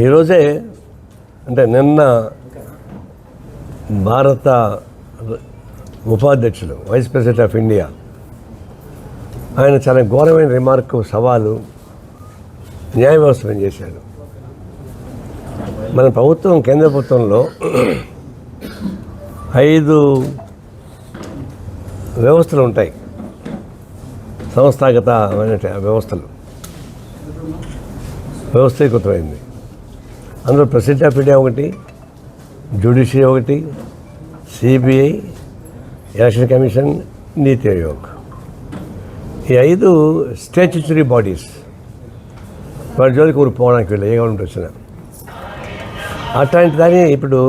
ఈరోజే అంటే నిన్న భారత ఉపాధ్యక్షులు వైస్ ప్రెసిడెంట్ ఆఫ్ ఇండియా ఆయన చాలా ఘోరమైన రిమార్క్ సవాలు న్యాయ వ్యవస్థను చేశాడు మన ప్రభుత్వం కేంద్ర ప్రభుత్వంలో ఐదు వ్యవస్థలు ఉంటాయి. సంస్థాగత వ్యవస్థలు. వ్యవస్థీకృతమైంది. అందులో ప్రెసిడెంట్ ఆఫ్ ఇండియా ఒకటి జ్యుడిషియరీ ఒకటి CBI election commission NITI Aayog. ఈ ఐదు స్టాచ్యుటరీ బాడీస్ వాటి జోలికి ఊరు పోవడానికి వెళ్ళి ఏ గవర్నమెంట్ వచ్చినా అట్లాంటి దాన్ని ఇప్పుడు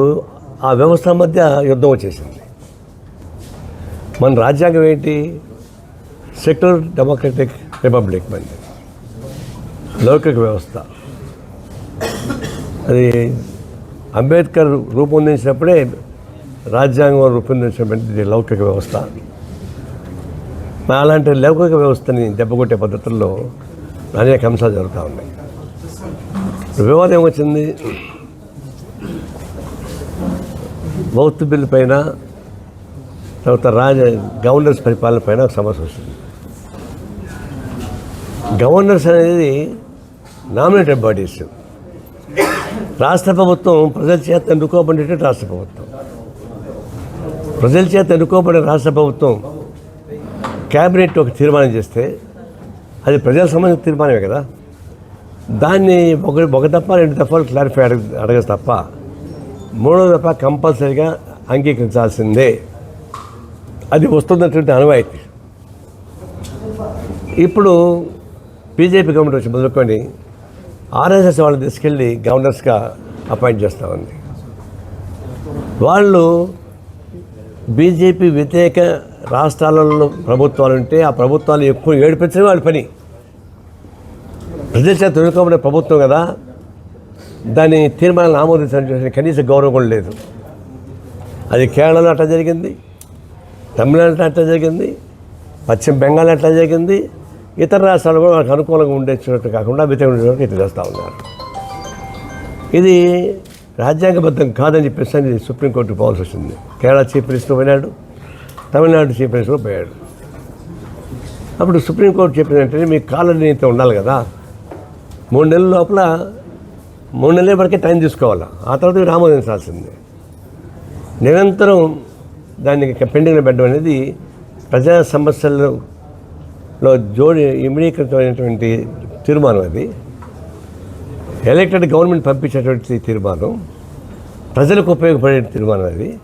ఆ వ్యవస్థ మధ్య యుద్ధం వచ్చేసింది. మన రాజ్యాంగం ఏంటి? సెక్యులర్ డెమోక్రటిక్ రిపబ్లిక్ మంది లౌకిక వ్యవస్థ. అది అంబేద్కర్ రూపొందించినప్పుడే రాజ్యాంగం రూపొందించినటువంటి లౌకిక వ్యవస్థ. అలాంటి లౌకిక వ్యవస్థని దెబ్బకొట్టే పద్ధతుల్లో అనేక అంశాలు జరుగుతూ ఉన్నాయి. వివాదం ఏమొచ్చింది? బౌత్ బిల్లు పైన తర్వాత రాజ గవర్నర్స్ పరిపాలన పైన ఒక సమస్య వస్తుంది. గవర్నర్స్ అనేది నామినేటెడ్ బాడీస్. రాష్ట్ర ప్రభుత్వం ప్రజల చేత ఎన్నుకోబడినటువంటి రాష్ట్ర ప్రభుత్వం. ప్రజల చేత ఎన్నుకోబడే రాష్ట్ర ప్రభుత్వం క్యాబినెట్ ఒక తీర్మానం చేస్తే అది ప్రజలకు సంబంధించిన తీర్మానమే కదా. దాన్ని ఒక ఒక తప్ప రెండు దఫాలు క్లారిఫై అడగ అడగదు తప్ప మూడో దఫా కంపల్సరీగా అంగీకరించాల్సిందే. అది వస్తున్నటువంటి అనువాయితీ ఇప్పుడు బీజేపీ గవర్నమెంట్ వచ్చి మొదలుకొని ఆర్ఎస్ఎస్ వాళ్ళని తీసుకెళ్ళి గవర్నర్స్గా అపాయింట్ చేస్తూ ఉంది. వాళ్ళు బీజేపీ వ్యతిరేక రాష్ట్రాలలో ప్రభుత్వాలు ఉంటే ఆ ప్రభుత్వాలు ఎక్కువ ఏడిపించడం వాళ్ళ పని. ప్రజల చేత ప్రభుత్వం కదా. దాని తీర్మానాలను ఆమోదించాలని కనీస గౌరవం కూడా లేదు. అది కేరళలో అట్లా జరిగింది తమిళనాడులో అట్లా జరిగింది పశ్చిమ బెంగాల్ అట్లా జరిగింది ఇతర రాష్ట్రాలు కూడా మనకు అనుకూలంగా ఉండేటట్టు కాకుండా వ్యతిరేకంగా ఇది చేస్తూ ఉన్నారు. ఇది రాజ్యాంగబద్ధం కాదని చెప్పేసి అని సుప్రీంకోర్టు పోవాల్సి వచ్చింది. కేరళ చీఫ్ మినిస్టర్ పోయినాడు తమిళనాడు చీఫ్ మినిస్టర్ పోయాడు. అప్పుడు సుప్రీంకోర్టు చెప్పినట్టు మీ కాలనీ అయితే ఉండాలి కదా. మూడు నెలల లోపల మూడు నెలల వరకే టైం తీసుకోవాలి. ఆ తర్వాత మీరు ఆమోదించాల్సిందే. నిరంతరం దాన్ని పెండింగ్లో పెట్టడం అనేది ప్రజా సమస్యలు లో జోడి ఇమిడీకృతమైనటువంటి తీర్మానం అది. ఎలక్టెడ్ గవర్నమెంట్ పంపించేటువంటి తీర్మానం. ప్రజలకు ఉపయోగపడే తీర్మానం అది.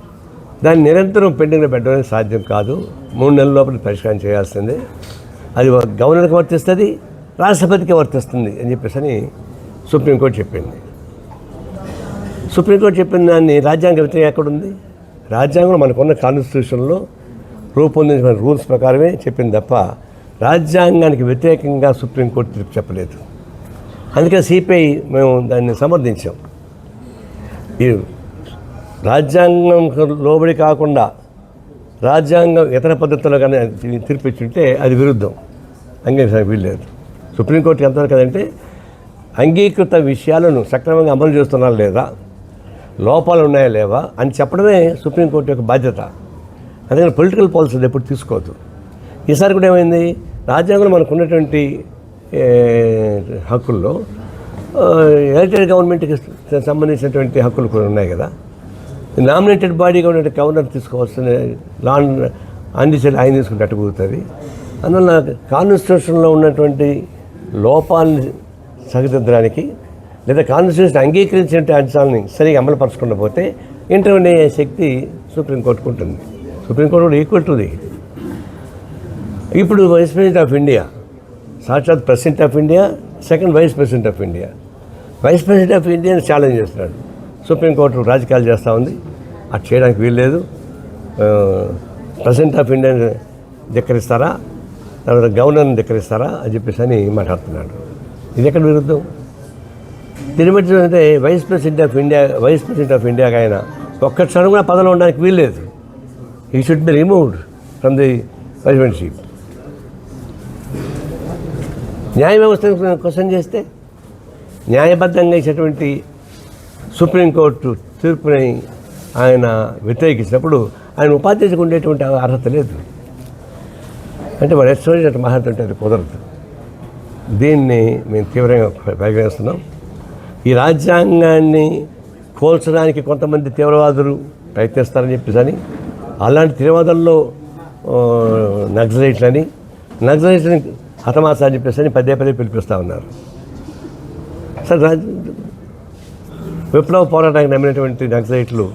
దాన్ని నిరంతరం పెండింగ్లో పెట్టడం అనేది సాధ్యం కాదు. మూడు నెలల లోపల పరిష్కారం చేయాల్సిందే. అది గవర్నర్కి వర్తిస్తుంది రాష్ట్రపతికి వర్తిస్తుంది అని చెప్పేసి అని సుప్రీంకోర్టు చెప్పింది. సుప్రీంకోర్టు చెప్పిన దాన్ని రాజ్యాంగ వ్యతిరేకం ఎక్కడుంది? రాజ్యాంగంలో మనకున్న కాన్స్టిట్యూషన్లో రూపొందించిన రూల్స్ ప్రకారమే చెప్పింది తప్ప రాజ్యాంగానికి వ్యతిరేకంగా సుప్రీంకోర్టు తీర్పు చెప్పలేదు. అందుకే సిపిఐ మేము దాన్ని సమర్థించాం. ఈ రాజ్యాంగం లోబడి కాకుండా రాజ్యాంగం ఇతర పద్ధతుల్లో కానీ తీర్పు ఇచ్చుంటే అది విరుద్ధం. అంగీకరించడానికి వీల్లేదు. సుప్రీంకోర్టుకి ఎంతవరకు కదంటే అంగీకృత విషయాలను సక్రమంగా అమలు చేస్తున్నారా లేదా లోపాలు ఉన్నాయా లేవా అని చెప్పడమే సుప్రీంకోర్టు యొక్క బాధ్యత. అందుకని పొలిటికల్ పాలసీలు ఎప్పుడు తీసుకోవద్దు. ఈసారి కూడా ఏమైంది? రాజ్యాంగంలో మనకు ఉన్నటువంటి హక్కుల్లో ఎలక్టెడ్ గవర్నమెంట్కి సంబంధించినటువంటి హక్కులు కూడా ఉన్నాయి కదా. నామినేటెడ్ బాడీగా ఉన్న గవర్నర్ తీసుకోవాల్సిన లా అందించేది ఆయన తీసుకుంటే అటు అందువల్ల కాన్స్టిట్యూషన్లో ఉన్నటువంటి లోపాలని సరిదిద్దడానికి లేదా కాన్స్టిట్యూషన్ అంగీకరించిన అంశాలని సరిగా అమలుపరచకుండా పోతే ఇంటర్వ్యూ అయ్యే శక్తి సుప్రీంకోర్టుకు ఉంటుంది. సుప్రీంకోర్టు కూడా ఈక్వల్ టు ది ఇప్పుడు వైస్ ప్రెసిడెంట్ ఆఫ్ ఇండియా సాక్షాత్ president of India second vice president of India vice president of ఇండియాని ఛాలెంజ్ చేస్తున్నాడు. సుప్రీంకోర్టు రాజకీయాలు చేస్తూ ఉంది. అది చేయడానికి వీల్లేదు. ప్రెసిడెంట్ ఆఫ్ ఇండియాని ధిక్కరిస్తారా? తర్వాత గవర్నర్ని ధిక్కరిస్తారా? అని చెప్పేసి అని మాట్లాడుతున్నాడు. ఇది ఎక్కడ విరుద్ధం? తిరుమతి అంటే vice president of India vice president of ఇండియాకి ఆయన ఒక్క క్షణం కూడా పదవిలో ఉండడానికి వీల్లేదు. He should be removed from the presidentship న్యాయ వ్యవస్థను క్వశ్చన్ చేస్తే న్యాయబద్ధంగా ఇచ్చేటువంటి సుప్రీంకోర్టు తీర్పుని ఆయన వ్యతిరేకించినప్పుడు ఆయన ఉపాధ్యక్షకు ఉండేటువంటి అర్హత లేదు. అంటే వాడు ఎస్టోరీ మహర్త అంటే అది కుదరదు. దీన్ని మేము తీవ్రంగా పరిగణిస్తున్నాం ఈ రాజ్యాంగాన్ని కోల్చడానికి కొంతమంది తీవ్రవాదులు ప్రయత్నిస్తారని చెప్పేసి అని అలాంటి తీవ్రవాదుల్లో ఆ, నక్సలైట్లని నక్సలైట్లని అని చెప్పేసి అని పదే పదే పిలిపిస్తూ ఉన్నారు. సార్ విప్లవ పోరాటానికి నమ్మినటువంటి నక్సలైట్లు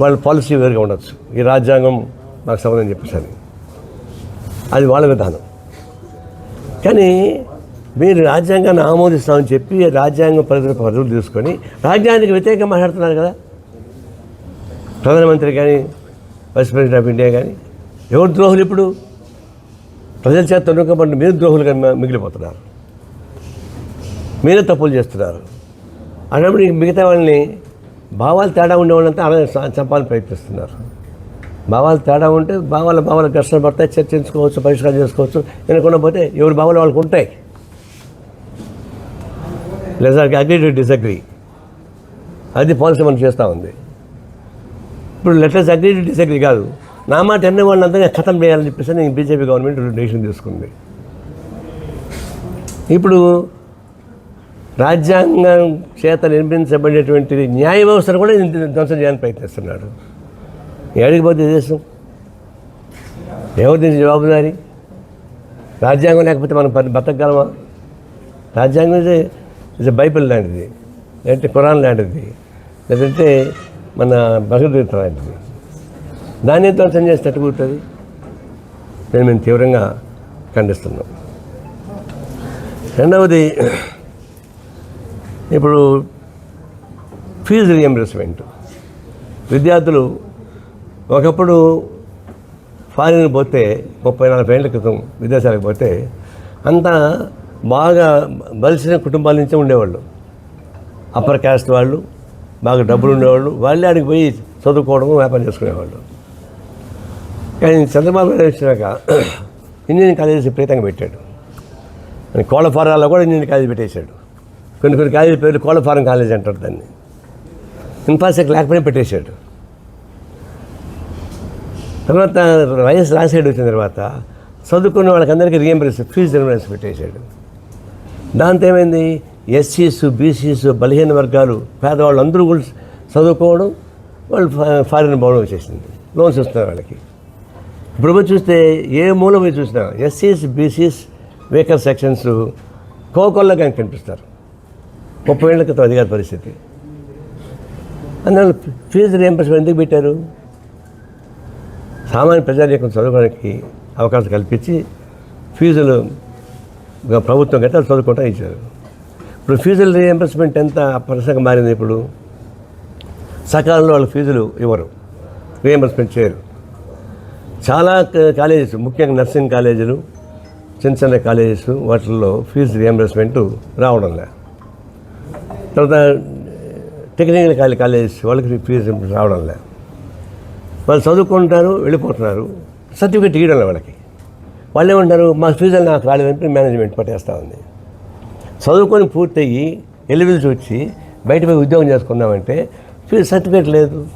వాళ్ళ పాలసీ వేరుగా ఉండొచ్చు. ఈ రాజ్యాంగం మాకు సంబంధం చెప్పేసి అది వాళ్ళ విధానం. కానీ మీరు రాజ్యాంగాన్ని ఆమోదిస్తామని చెప్పి రాజ్యాంగం పరిధిలో పదవులు తీసుకొని రాజ్యాంగానికి వ్యతిరేకంగా మాట్లాడుతున్నారు కదా. ప్రధానమంత్రి కానీ వైస్ ప్రెసిడెంట్ ఆఫ్ ఇండియా కానీ ఎవరు ద్రోహులు ఇప్పుడు? ప్రజల చేత తనుకబడిన మీరు ద్రోహులుగా కన్నా మిగిలిపోతున్నారు. మీరే తప్పులు చేస్తున్నారు. అన్నప్పుడు మిగతా వాళ్ళని భావాలు తేడా ఉండే వాళ్ళంతా అలా చంపాలని ప్రయత్నిస్తున్నారు. భావాలు తేడా ఉంటే భావాల భావాల ఘర్షణ పడతాయి చర్చించుకోవచ్చు పరిష్కారం చేసుకోవచ్చు వినకుండా పోతే ఎవరి భావాలు వాళ్ళకు ఉంటాయి. లేదా అగ్రీ టు డిసగ్రీ అది పాలసీ మనం చేస్తూ ఉంది. ఇప్పుడు లెటర్స్ అగ్రీ టు డిసగ్రీ కాదు. నా మాట ఎన్న అంతగా ఖతం చేయాలని చెప్పేసి నేను బీజేపీ గవర్నమెంట్ డెసిషన్ తీసుకుంది. ఇప్పుడు రాజ్యాంగం చేత నిర్మించబడేటువంటి న్యాయ వ్యవస్థను కూడా ధ్వంసం చేయడానికి ప్రయత్నిస్తున్నాడు. ఏడికి పోతే దేశం ఎవరి దీనికి జవాబుదారి? రాజ్యాంగం లేకపోతే మనం బత- బతకగలమా? రాజ్యాంగం ఇదే ఇస్ బైబిల్ లాంటిది లేదంటే ఖురాన్ లాంటిది లేదంటే మన భగవద్గీత లాంటిది. దాన్ని ధ్వంసం చేసినట్టు ఎట్ట నేను మేము తీవ్రంగా ఖండిస్తున్నాం. రెండవది ఇప్పుడు ఫీజు రియంబర్స్మెంట్ విద్యార్థులు ఒకప్పుడు ఫారిన్ పోతే ముప్పై నలభై ఏళ్ళ క్రితం విదేశాలకు పోతే అంతా బాగా బలిసిన కుటుంబాల నుంచే ఉండేవాళ్ళు. అప్పర్ క్యాస్ట్ వాళ్ళు బాగా డబ్బులు ఉండేవాళ్ళు వాళ్ళే ఆడికి పోయి చదువుకోవడము వ్యాపారం చేసుకునేవాళ్ళు. కానీ చంద్రబాబు నాయుడు వచ్చినాక ఇంజనీరింగ్ కాలేజెస్ విపరీతంగా పెట్టాడు. కోళ్ళ కోళ్ళఫారాల్లో కూడా ఇంజనీరింగ్ కాలేజ్ పెట్టేశాడు. కొన్ని కొన్ని కాలేజీ పేర్లు కోళ్ళఫారం కాలేజ్ అంటారు దాన్ని. ఇన్ఫ్రాస్ట్రక్చర్ లేకపోయినా పెట్టేశాడు. తర్వాత వైఎస్ రాజశేఖర్ వచ్చిన తర్వాత చదువుకున్న వాళ్ళకందరికీ రియంబర్స్ ఫీజు రియంబర్స్ పెట్టేశాడు. దాంతో ఏమైంది? ఎస్సీస్ బీసీస్ బలహీన వర్గాలు పేదవాళ్ళు అందరూ కూడా చదువుకోవడం వాళ్ళు ఫారిన్ పోవడం వచ్చేసింది లోన్స్ ఇస్తున్నారు వాళ్ళకి. ఇప్పుడు చూస్తే ఏ మూల పోయి చూసినా ఎస్సీస్ బీసీస్ వెహికల్ సెక్షన్స్ కోకొల్లగా కనిపిస్తారు. ముప్పై ఏళ్ళ క్రితం అధికార పరిస్థితి. అందువల్ల ఫీజు రియంబర్స్మెంట్ ఎందుకు పెట్టారు? సామాన్య ప్రజానీకం చదువుకోవడానికి అవకాశం కల్పించి ఫీజులు ప్రభుత్వం గట్రా చదువుకుంటా ఇచ్చారు. ఇప్పుడు ఫీజుల రియంబర్స్మెంట్ ఎంత పర్సెంట్గా మారింది ఇప్పుడు? సకాలంలో వాళ్ళ ఫీజులు ఇవ్వరు. రియంబర్స్మెంట్ చేయరు. చాలా కాలేజెస్ ముఖ్యంగా నర్సింగ్ కాలేజీలు చిన్న చిన్న కాలేజెస్ వాటిల్లో ఫీజు రియంబర్స్మెంట్ రావడం లే. తర్వాత టెక్నికల్ కాలే కాలేజెస్ వాళ్ళకి ఫీజు రావడం లే. వాళ్ళు చదువుకుంటారు వెళ్ళిపోతున్నారు సర్టిఫికేట్ ఇవ్వడం లేదు వాళ్ళకి. వాళ్ళు ఏమంటారు మా ఫీజులు నాకు రాలేదంటే మేనేజ్మెంట్ పట్టేస్తూ ఉంది. చదువుకొని పూర్తయ్యి ఎలివిల్స్ వచ్చి బయట పోయి ఉద్యోగం చేసుకున్నామంటే ఫీజు సర్టిఫికేట్ లేదు.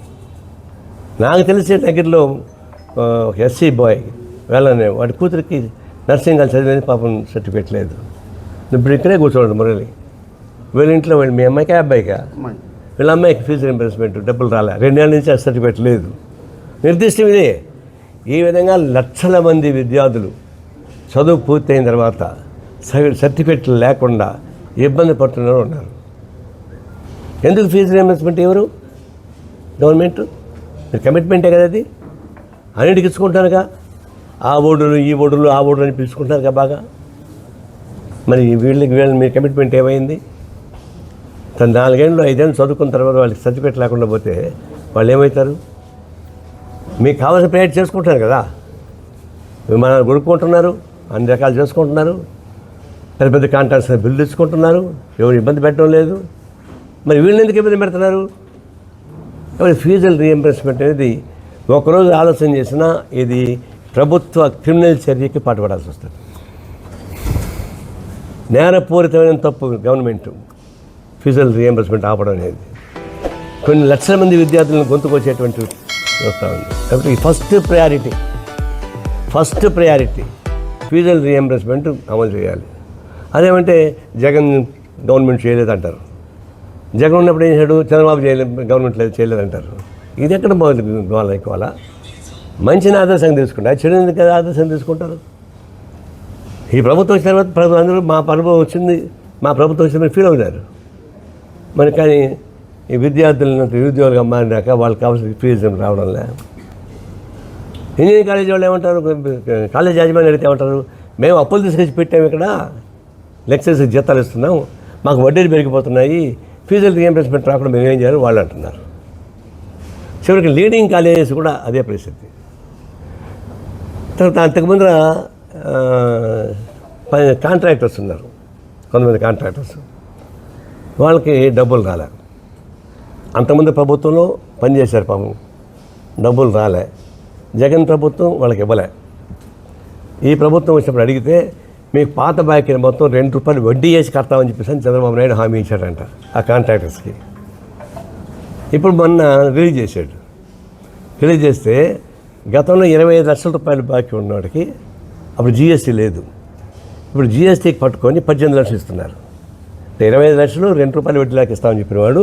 నాకు తెలిసే దగ్గరలో ఎస్సీ బాయ్ వెళ్ళనే వాడి కూతురికి నర్సింగ్ కాలేజ్ చదివేది పాపం సర్టిఫికేట్ లేదు. ఇప్పుడు ఇక్కడే కూర్చోండి మురళి. వీళ్ళ ఇంట్లో వాళ్ళు మీ అమ్మాయికా అబ్బాయికా? వీళ్ళ అమ్మాయికి ఫీజు రింబర్స్మెంట్ డబ్బులు రాలే. రెండేళ్ళ నుంచి ఆ సర్టిఫికేట్ లేదు. నిర్దిష్టం ఇదే. ఈ విధంగా లక్షల మంది విద్యార్థులు చదువు పూర్తయిన తర్వాత సర్టిఫికెట్లు లేకుండా ఇబ్బంది పడుతున్నారు ఉన్నారు ఎందుకు ఫీజు రియంబర్స్మెంట్ ఎవరు? గవర్నమెంట్? కమిట్మెంటే కదా అది? అన్నిటికి ఇచ్చుకుంటారుగా ఆ ఓడులు ఈ ఓడులు ఆ ఓడులు అని పిలుచుకుంటారుగా బాగా. మరి వీళ్ళకి వీళ్ళని మీ కమిట్మెంట్ ఏమైంది? తను నాలుగేళ్ళు ఐదేళ్ళు చదువుకున్న తర్వాత వాళ్ళకి సర్టిఫికేట్ లేకుండా పోతే వాళ్ళు ఏమవుతారు? మీకు కావాల్సిన ప్రయత్నం చేసుకుంటారు కదా? విమానాలు కొనుక్కుంటున్నారు అన్ని రకాలు చేసుకుంటున్నారు పెద్ద పెద్ద కాంట్రాక్ట్స్ బిల్లు ఇచ్చుకుంటున్నారు ఎవరు ఇబ్బంది పెట్టడం లేదు. మరి వీళ్ళు ఎందుకు ఇబ్బంది పెడుతున్నారు? ఎవరి ఫీజుల రియంబర్స్మెంట్ అనేది ఒకరోజు ఆలోచన చేసినా ఇది ప్రభుత్వ క్రిమినల్ చర్యకి పాటుపడాల్సి వస్తుంది. నేరపూరితమైన తప్పు గవర్నమెంట్ ఫీజుల రియంబర్స్మెంట్ ఆపడం అనేది. కొన్ని లక్షల మంది విద్యార్థులను గొంతుకొచ్చేటువంటి వ్యవస్థ ఉంది. కాబట్టి ఫస్ట్ ప్రయారిటీ ఫస్ట్ ప్రయారిటీ ఫీజుల రియంబర్స్మెంట్ అమలు చేయాలి. అదేమంటే జగన్ గవర్నమెంట్ చేయలేదు అంటారు జగన్ ఉన్నప్పుడు ఏం చేశాడు? చంద్రబాబు చేయలేదు గవర్నమెంట్ లేదు చేయలేదంటారు. ఇది ఎక్కడ బాగుంది వాళ్ళ ఎక్కువ మంచిని ఆదర్శంగా తీసుకుంటారు చెడు ఎందుకు ఆదర్శం తీసుకుంటారు. ఈ ప్రభుత్వం వచ్చిన తర్వాత ప్రభుత్వం అందరూ మా అనుభవం వచ్చింది మా ప్రభుత్వం వచ్చిన ఫీల్ అవుతారు మరి కానీ ఈ విద్యార్థులను నిరుద్యోగులుగా మారినాక వాళ్ళకి కావాల్సిన ఫీజు రావడంలే ఇంజనీరింగ్ కాలేజీ వాళ్ళు ఏమంటారు? కాలేజ్ యాజమాన్యం అడిగితే ఏమంటారు? మేము అప్పులు తీసుకొచ్చి పెట్టాము ఇక్కడ లెక్చర్స్ జీతాలు ఇస్తున్నాం మాకు వడ్డీలు పెరిగిపోతున్నాయి ఫీజులు రియంబర్స్మెంట్ రాకుండా మేము ఏం చేయాలి? వాళ్ళు అంటున్నారు. చివరికి లీడింగ్ కాలేజెస్ కూడా అదే పరిస్థితి. తర్వాత అంతకుముందర కాంట్రాక్టర్స్ ఉన్నారు. కొంతమంది కాంట్రాక్టర్స్ వాళ్ళకి డబ్బులు రాలే. అంతకుముందు ప్రభుత్వంలో పనిచేశారు పాపం. డబ్బులు రాలే. జగన్ ప్రభుత్వం వాళ్ళకి ఇవ్వలే. ఈ ప్రభుత్వం వచ్చినప్పుడు అడిగితే మీకు పాత బాకీ మొత్తం రెండు రూపాయలు వడ్డీ వేసి కడతామని చెప్పేసి చంద్రబాబు నాయుడు హామీ ఇచ్చాడంట ఆ కాంట్రాక్టర్స్కి ఇప్పుడు మొన్న రిలీజ్ చేశాడు. రిలీజ్ చేస్తే గతంలో ఇరవై ఐదు లక్షల రూపాయలు బాకీ ఉన్నవాడికి అప్పుడు జిఎస్టీ లేదు. ఇప్పుడు జిఎస్టీకి పట్టుకొని పద్దెనిమిది లక్షలు ఇస్తున్నారు. ఇరవై ఐదు లక్షలు రెండు రూపాయలు వడ్డీలాకి ఇస్తామని చెప్పినవాడు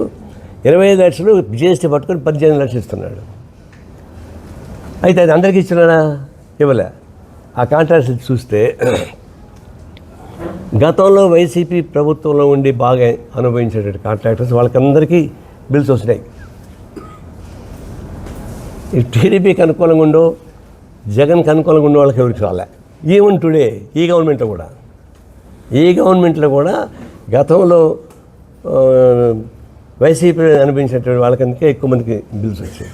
ఇరవై ఐదు లక్షలు జిఎస్టీ పట్టుకొని పద్దెనిమిది లక్షలు ఇస్తున్నాడు. అయితే అది అందరికీ ఇచ్చినాడా ఇవ్వలే. ఆ కాంట్రాక్ట్ చూస్తే గతంలో వైసీపీ ప్రభుత్వంలో ఉండి బాగా అనుభవించేటువంటి కాంట్రాక్టర్స్ వాళ్ళకందరికీ బిల్స్ వస్తున్నాయి. టీడీపీకి అనుకూలంగా ఉండో జగన్కి అనుకూలంగా ఉండే వాళ్ళకి ఎవరికి రాలే ఈవెన్ టుడే ఈ గవర్నమెంట్లో కూడా. ఈ గవర్నమెంట్లో కూడా గతంలో వైసీపీ అనిపించినటువంటి వాళ్ళకందుకే ఎక్కువ మందికి బిల్స్ వచ్చాయి.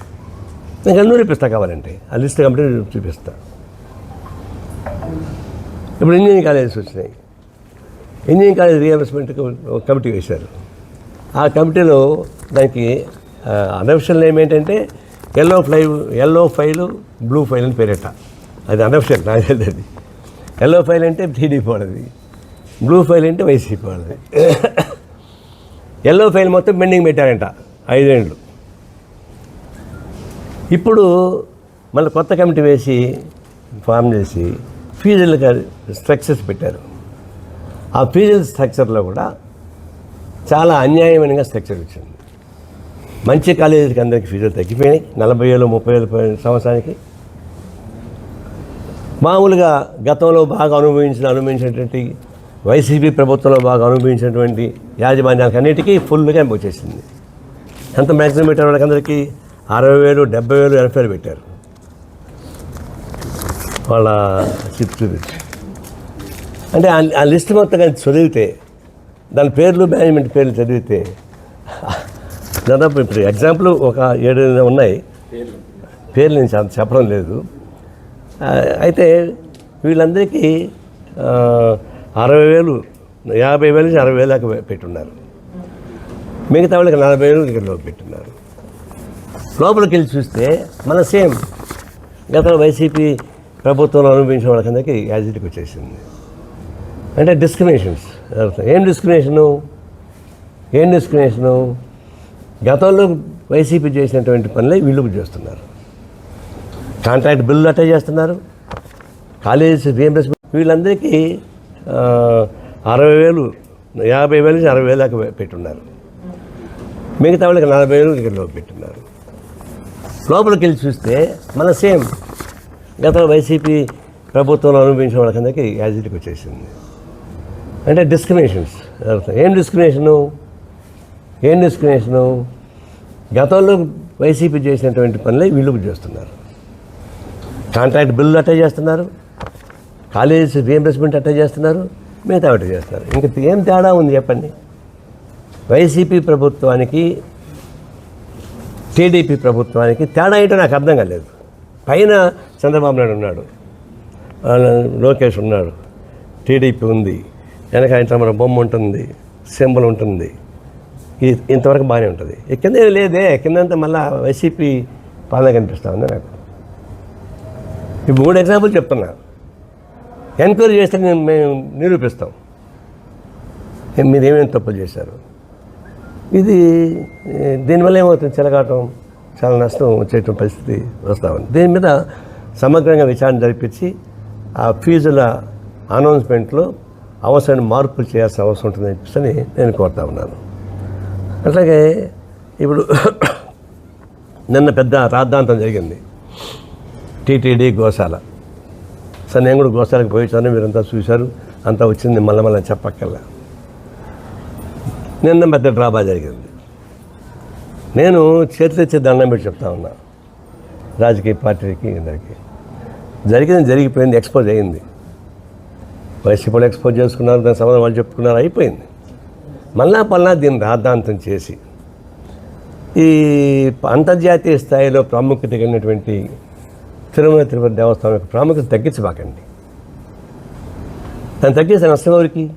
నేను అన్నీ చూపిస్తా కావాలంటే. ఆ లిస్ట్ కంప్లీట్ చూపిస్తా. ఇప్పుడు ఇంజనీరింగ్ కాలేజెస్ వచ్చినాయి. ఇంజనీరింగ్ కాలేజ్ రియంబర్స్మెంట్కి కమిటీ వేశారు. ఆ కమిటీలో దానికి unofficial ఏమేంటంటే yellow file yellow file blue file అని పేరేట. అది అనఫిషియల్ నాకు తెలియదు అది ఎల్లో ఫైల్ అంటే టీడీపీ వాళ్ళది బ్లూ ఫైల్ అంటే వైసీపీ వాళ్ళది ఎల్లో ఫైల్ మొత్తం పెండింగ్ పెట్టారంట ఐదేళ్ళు ఇప్పుడు మళ్ళీ కొత్త కమిటీ వేసి ఫామ్ చేసి ఫీజులకు స్ట్రక్చర్స్ పెట్టారు. ఆ ఫీజుల స్ట్రక్చర్లో కూడా చాలా అన్యాయమైన స్ట్రక్చర్ వచ్చింది. మంచి కాలేజీకి అందరికీ ఫీజులు తగ్గిపోయినాయి. నలభై ఏళ్ళు ముప్పై ఏళ్ళు సంవత్సరానికి మామూలుగా గతంలో బాగా అనుభవించిన అనుభవించినటువంటి వైసీపీ ప్రభుత్వంలో బాగా అనుభవించినటువంటి యాజమాన్యానికి అన్నిటికీ ఫుల్గా వచ్చేసింది ఎంత మ్యాక్సిమం పెట్టారు వాళ్ళకందరికీ అరవై వేలు డెబ్బై వేలు ఎనభై వేలు పెట్టారు. వాళ్ళ చిప్ చూపించి. అంటే ఆ- ఆ లిస్ట్ మొత్తం కానీ చదివితే దాని పేర్లు మేనేజ్మెంట్ పేర్లు చదివితే దాదాపు ఇప్పుడు ఎగ్జాంపుల్ ఒక ఏడు ఉన్నాయి. పేర్లు నేను అంత చెప్పడం లేదు. అయితే వీళ్ళందరికీ అరవై వేలు యాభై వేలు నుంచి అరవై వేలు పెట్టున్నారు. మిగతా వాళ్ళకి నలభై వేలు ఇక్కడ పెట్టున్నారు. లోపలికి వెళ్ళి చూస్తే మన సేమ్ గత వైసీపీ ప్రభుత్వంలో అనుభవించిన వాళ్ళకందరికీ యాజిటీకి వచ్చేసింది. అంటే డిస్క్రిమినేషన్స్ ఏం డిస్క్రిమినేషను? ఏం డిస్క్రిమినేషను? గతంలో వైసీపీ చేసినటువంటి పనులే వీళ్ళు చేస్తున్నారు. కాంట్రాక్ట్ బిల్లు అట్టే చేస్తున్నారు. కాలేజెస్ రియంబర్స్మెంట్ వీళ్ళందరికీ అరవై వేలు యాభై వేలు నుంచి అరవై వేలు దాకా పెట్టున్నారు. మిగతా వాళ్ళకి నలభై వేలు ఇక్కడ పెట్టున్నారు. లోపలికి వెళ్ళి చూస్తే మన సేమ్ గతంలో వైసీపీ ప్రభుత్వంలో అనుభవించిన వాళ్ళకందరికీ యాజిటీకి వచ్చేసింది. అంటే డిస్క్రిమినేషన్స్ ఏం డిస్క్రిమినేషను ఏం డిస్క్రిమినేషను గతంలో వైసీపీ చేసినటువంటి పనులే వీళ్ళు చేస్తున్నారు. కాంట్రాక్ట్ బిల్లు అట్టే చేస్తున్నారు. కాలేజెస్ రీఎంబర్స్మెంట్ అట్టే చేస్తున్నారు. మిగతా అట్టే చేస్తున్నారు. ఇంకా ఏం తేడా ఉంది చెప్పండి? వైసీపీ ప్రభుత్వానికి టీడీపీ ప్రభుత్వానికి తేడా ఏంటో నాకు అర్థం కాలేదు. పైన చంద్రబాబు నాయుడు ఉన్నాడు. లోకేష్ ఉన్నాడు. టీడీపీ ఉంది. వెనక ఆయన తమ బొమ్మ ఉంటుంది. సింబల్ ఉంటుంది. ఇది ఇంతవరకు బాగానే ఉంటుంది. కింద లేదే కిందంతా మళ్ళీ వైసీపీ పాలన కనిపిస్తూ ఉంది నాకు. ఈ మూడు ఎగ్జాంపుల్ చెప్తున్నా. ఎంక్వైరీ చేస్తే మేము నిరూపిస్తాం. ఏ- మీరు ఏమేమి తప్పులు చేశారు? ఇది దీనివల్ల ఏమవుతుంది? చెలగాటం చాలా నష్టం వచ్చేటువంటి పరిస్థితి వస్తూ ఉంది. దీని మీద సమగ్రంగా విచారణ జరిపించి ఆ ఫీజుల అనౌన్స్మెంట్లో అవసరమైన మార్పులు చేయాల్సిన అవసరం ఉంటుందని చెప్పేసి నేను కోరుతా ఉన్నాను. అట్లాగే ఇప్పుడు నిన్న పెద్ద రాద్ధాంతం జరిగింది. టీటీడీ గోశాల. సరే నేను కూడా గోశాలకు పోయి వచ్చాను మీరంతా చూశారు అంతా వచ్చింది మళ్ళీ మళ్ళీ చెప్పక్కర్లా. నిన్న పెద్ద డ్రాబా జరిగింది. నేను చేతులెత్తి దండం పెట్టి చెప్తా ఉన్నా రాజకీయ పార్టీకి అందరికీ. జరిగింది జరిగిపోయింది ఎక్స్పోజ్ అయింది. వైసీపీలో ఎక్స్పోజ్ చేసుకున్నారు దాని సంబంధం వాళ్ళు చెప్పుకున్నారు అయిపోయింది. మళ్ళా పల్లా దీన్ని రాద్ధాంతం చేసి ఈ అంతర్జాతీయ స్థాయిలో ప్రాముఖ్యత కలిగినటువంటి తిరుమల తిరుపతి దేవస్థానం యొక్క ప్రాముఖ్యత తగ్గించబాకండి. దాన్ని తగ్గిస్తే నష్టం ఎవరికి?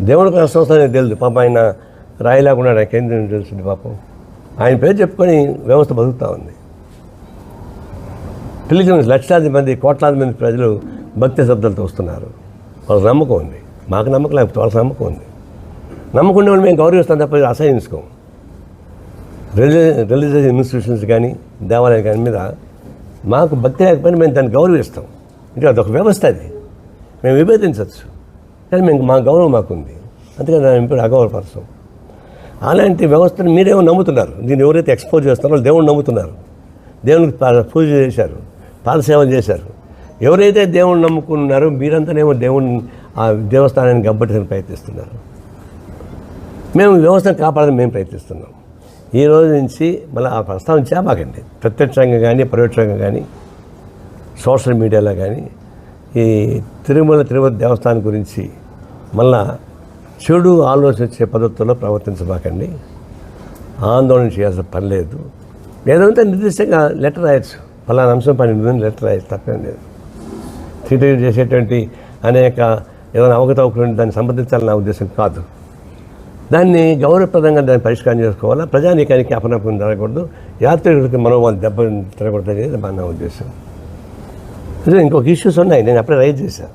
దేవుడికి నష్టం వస్తుందని తెలియదు పాపం ఆయన రాయిలాగా నాకేం తెలుస్తుంది పాపం. ఆయన పేరు చెప్పుకొని వ్యవస్థ బతుకుతూ ఉంది. పిలిచిన లక్షలాది మంది కోట్లాది మంది ప్రజలు భక్తి శబ్దాలతో వస్తున్నారు. వాళ్ళకి నమ్మకం ఉంది. మాకు నమ్మకం లేకపోతే వాళ్ళకి నమ్మకం ఉంది. నమ్మకం వాళ్ళు మేము గౌరవిస్తాం తప్ప అసహించుకోం. రిలి రిలీజియస్ ఇన్స్టిట్యూషన్స్ కానీ దేవాలయాలు కానీ మీద మాకు భక్తి లేకపోయినా మేము దాన్ని గౌరవిస్తాం. అంటే అదొక వ్యవస్థ అది. మేము విభేదించవచ్చు. కానీ మేము మా గౌరవం మాకుంది. అందుకని దాన్ని ఇప్పుడు అగౌరవపరచం అలాంటి వ్యవస్థను మీరేమో నమ్ముతున్నారు. దీన్ని ఎవరైతే ఎక్స్పోజ్ చేస్తున్నారో వాళ్ళు దేవుడిని నమ్ముతున్నారు. దేవునికి పూజ చేశారు. పాలసేవలు చేశారు. ఎవరైతే దేవుణ్ణి నమ్ముకున్నారో మీరంతానేమో దేవుణ్ణి ఆ దేవస్థానాన్ని గబ్బట్టిన ప్రయత్నిస్తున్నారు. మేము వ్యవస్థను కాపాడదని మేము ప్రయత్నిస్తున్నాం. ఈ రోజు నుంచి మళ్ళీ ఆ ప్రస్తావన చేపాకండి ప్రత్యక్షంగా కానీ పరోక్షంగా కానీ సోషల్ మీడియాలో కానీ ఈ తిరుమల తిరుపతి దేవస్థానం గురించి మళ్ళా చెడు ఆలోచించే పద్ధతుల్లో ప్రవర్తించబాకండి. ఆందోళన చేయాల్సిన పని లేదు. లేదంటే నిర్దిష్టంగా లెటర్ రాయొచ్చు. ఫలానా అంశం పని ఉందని లెటర్ రాయొచ్చు తప్పేం లేదు. టీటీడీ చేసేటువంటి అనేక ఏదైనా అవకతవకలు దాన్ని సంబంధించాలని నా ఉద్దేశం కాదు. దాన్ని గౌరవప్రదంగా దాన్ని పరిష్కారం చేసుకోవాలా? ప్రజానీకానికి అపనపం జరగకూడదు. యాత్రికులకి మనోభావం దెబ్బ తిరగకూడదు అనేది మా నా ఉద్దేశం. ఇంకొక ఇష్యూస్ ఉన్నాయి. నేను అప్పుడే రైజ్ చేశాను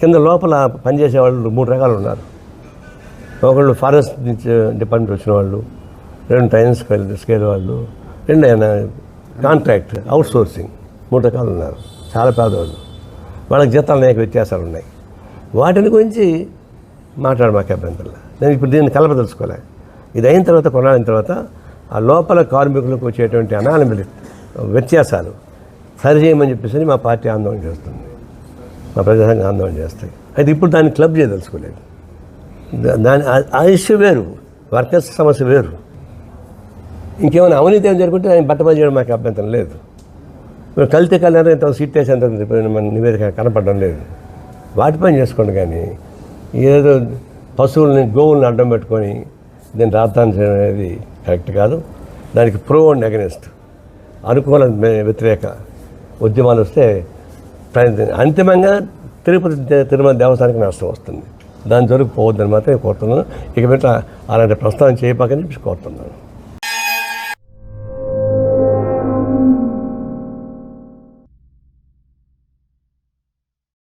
కింద లోపల పనిచేసే వాళ్ళు మూడు రకాలు ఉన్నారు. ఒకళ్ళు ఫారెస్ట్ నుంచి డిపార్ట్మెంట్ వచ్చిన వాళ్ళు రెండు టైన్స్ స్కేల్ స్కేల్ వాళ్ళు రెండు ఆయన కాంట్రాక్ట్ అవుట్ సోర్సింగ్ మూడు రకాలు ఉన్నారు. చాలా పేదవాళ్ళు. వాళ్ళకి జీతాలు అనేక వ్యత్యాసాలు ఉన్నాయి. వాటిని గురించి మాట్లాడమాకే అభ్యంతరంలో నేను ఇప్పుడు దీన్ని కలపదలుచుకోలే. ఇది అయిన తర్వాత కొనాలైన తర్వాత ఆ లోపల కార్మికులకు వచ్చేటువంటి అనానమిలి వ్యత్యాసాలు సరిచేయమని చెప్పేసి మా పార్టీ ఆందోళన చేస్తుంది. మా ప్రజాసంఘం ఆందోళన చేస్తాయి అయితే ఇప్పుడు దాన్ని క్లబ్ చేయదలుచుకోలేదు. దాని ఆ- ఇష్యూ వేరు. వర్కర్స్ సమస్య వేరు. ఇంకేమైనా అవినీతి ఏం జరుగుతుంటే ఆయన బట్టబడి చేయడం మాకు అభ్యంతరం లేదు. ఇప్పుడు కలితే కలర్ ఇంత సీట్ వేసేంత నివేదిక కనపడడం లేదు. వాటి పని చేసుకోండి కానీ ఏదో పశువుల్ని గోవుల్ని అడ్డం పెట్టుకొని దీన్ని రాద్దాం చేయడం అనేది కరెక్ట్ కాదు. దానికి ప్రో అండ్ అగెనిస్ట్. అనుకూల వ్యతిరేక ఉద్యమాలు వస్తే ప్రయత్నం అంతిమంగా తిరుపతి తిరుమల దేవస్థానానికి నష్టం వస్తుంది. దాని జోలికి పోవద్దని మాత్రమే కోరుతున్నాను. ఇక మీద అలాంటి ప్రస్తావన చేయపాకని చెప్పి కోరుతున్నాను.